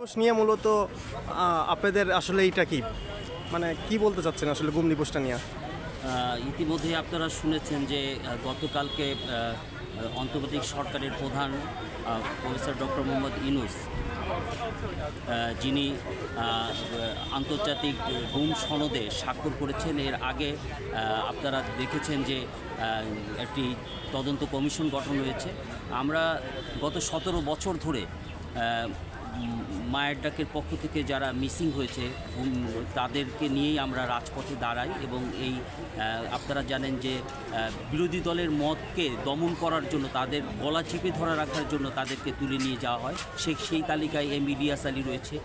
দিবস নিয়ে মূলত আপনাদের আসলে এইটা কি? মানে কি বলতে চাচ্ছেন আসলে গুম দিবসটা নিয়ে? ইতিমধ্যে আপনারা শুনেছেন যে গতকালকে অন্তর্বর্তী সরকারের প্রধান প্রফেসর ডক্টর মোহাম্মদ ইনুস যিনি আন্তর্জাতিক গুম সনদে স্বাক্ষর করেছেন। এর আগে আপনারা দেখেছেন যে একটি তদন্ত কমিশন গঠন হয়েছে। আমরা গত সতেরো বছর ধরে মায়ের ডাকের পক্ষ থেকে যারা মিসিং হয়েছে তাদেরকে নিয়েই আমরা রাজপথে দাঁড়াই এবং এই আপনারা জানেন যে বিরোধী দলের মতকে দমন করার জন্য, তাদের গলা চিপে ধরা রাখার জন্য তাদেরকে তুলে নিয়ে যাওয়া হয়। সে, সেই তালিকায় এম ইলিয়াস আলী রয়েছে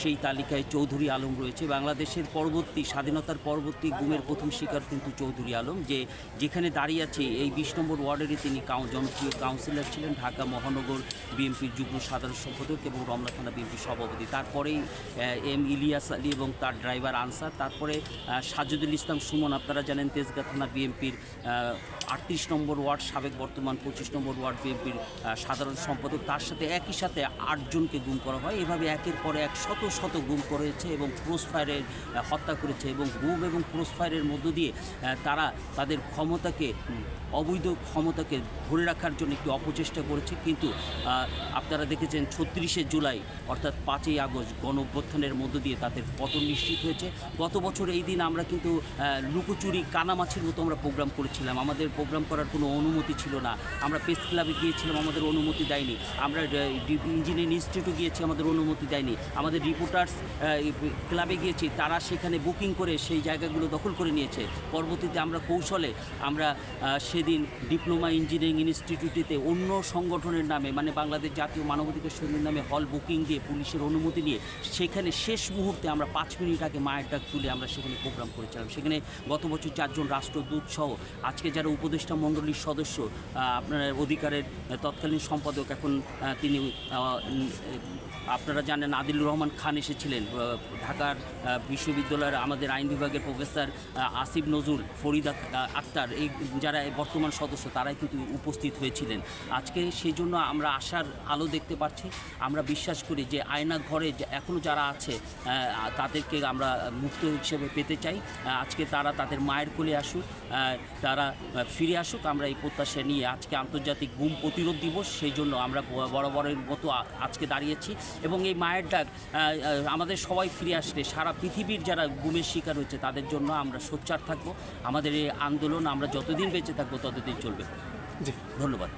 সেই তালিকায় চৌধুরী আলম রয়েছে বাংলাদেশের পরবর্তী, স্বাধীনতার পরবর্তী গুমের প্রথম শিকার কিন্তু চৌধুরী আলম, যে, যেখানে দাঁড়িয়ে আছে, এই বিশ নম্বর ওয়ার্ডেরই তিনি জনপ্রিয় কাউন্সিলর ছিলেন ঢাকা মহানগর বিএনপির যুগ্ম সাধারণ সম্পাদক এবং রমনা থানা বিএনপির সভাপতি। তারপরেই এম ইলিয়াস আলী এবং তার ড্রাইভার আনসার। তারপরে সাজুদুল ইসলাম সুমন, আপনারা জানেন তেজগাঁ থানা বিএনপির আটত্রিশ নম্বর ওয়ার্ড, সাবেক বর্তমান পঁচিশ নম্বর ওয়ার্ড বিএনপির সাধারণ সম্পাদক। তার সাথে একই সাথে আটজনকে গুম করা হয়। এভাবে একের পরে এক শত শত গুম করেছে এবং ক্রস ফায়ারের হত্যা করেছে এবং গুম এবং ক্রস ফায়ারের মধ্য দিয়ে তারা তাদের ক্ষমতাকে অবৈধ ক্ষমতাকে ধরে রাখার জন্য একটি অপচেষ্টা করেছে। কিন্তু আপনারা দেখেছেন ছত্রিশে জুলাই অর্থাৎ পাঁচই আগস্ট গণ অভ্যুত্থানের মধ্য দিয়ে তাদের পতন নিশ্চিত হয়েছে। গত বছর এই দিন আমরা কিন্তু লুকোচুরি, কানামাছির মতো আমরা প্রোগ্রাম করেছিলাম। আমাদের প্রোগ্রাম করার কোনো অনুমতি ছিল না। আমরা প্রেস ক্লাবে গিয়েছিলাম, আমাদের অনুমতি দেয়নি। আমরা ইঞ্জিনিয়ারিং ইনস্টিটিউটে গিয়েছি, আমাদের অনুমতি দেয়নি। আমাদের রিপোর্টার্স ক্লাবে গিয়েছি, তারা সেখানে বুকিং করে সেই জায়গাগুলো দখল করে নিয়েছে। পরবর্তীতে আমরা কৌশলে আমরা সেদিন ডিপ্লোমা ইঞ্জিনিয়ারিং ইনস্টিটিউটেতে অন্য সংগঠনের নামে মানে বাংলাদেশ জাতীয় মানবাধিকার সমিতির নামে হল বুকিং দিয়ে পুলিশের অনুমতি নিয়ে সেখানে শেষ মুহূর্তে আমরা পাঁচ মিনিট আগে মায়ের ডাক তুলে আমরা সেখানে প্রোগ্রাম করেছিলাম। সেখানে গত বছর চারজন রাষ্ট্রদূত সহ আজকে যারা উপদেষ্টা মণ্ডলীর সদস্য আপনার অধিকারের তৎকালীন সম্পাদক এখন তিনি আপনারা জানেন আদিলুর রহমান খান এসেছিলেন ঢাকার বিশ্ববিদ্যালয়ের আমাদের আইন বিভাগের প্রফেসর আসিফ নজরুল, ফরিদ আক্তার, এই যারা বর্তমান সদস্য তারাই কিন্তু উপস্থিত হয়েছিলেন। আজকে সেই জন্য আমরা আশার আলো দেখতে পাচ্ছি। আমরা বিশ্বাস করি যে আয়না ঘরে এখনও যারা আছে তাদেরকে আমরা মুক্ত হিসেবে পেতে চাই। আজকে তারা তাদের মায়ের কোলে আসুক তারা ফিরে আসুক আমরা এই প্রত্যাশা নিয়ে আজকে আন্তর্জাতিক গুম প্রতিরোধ দিবস সেই জন্য আমরা বড় বড়ের মতো আজকে দাঁড়িয়েছি। এবং এই মায়ের ডাক আমাদের সবাই ফিরে আসলে সারা পৃথিবীর যারা গুমের শিকার হয়েছে তাদের জন্য আমরা সোচ্চার থাকব। আমাদের এই আন্দোলন আমরা যতদিন বেঁচে থাকব ততদিন চলবে। জি। ধন্যবাদ।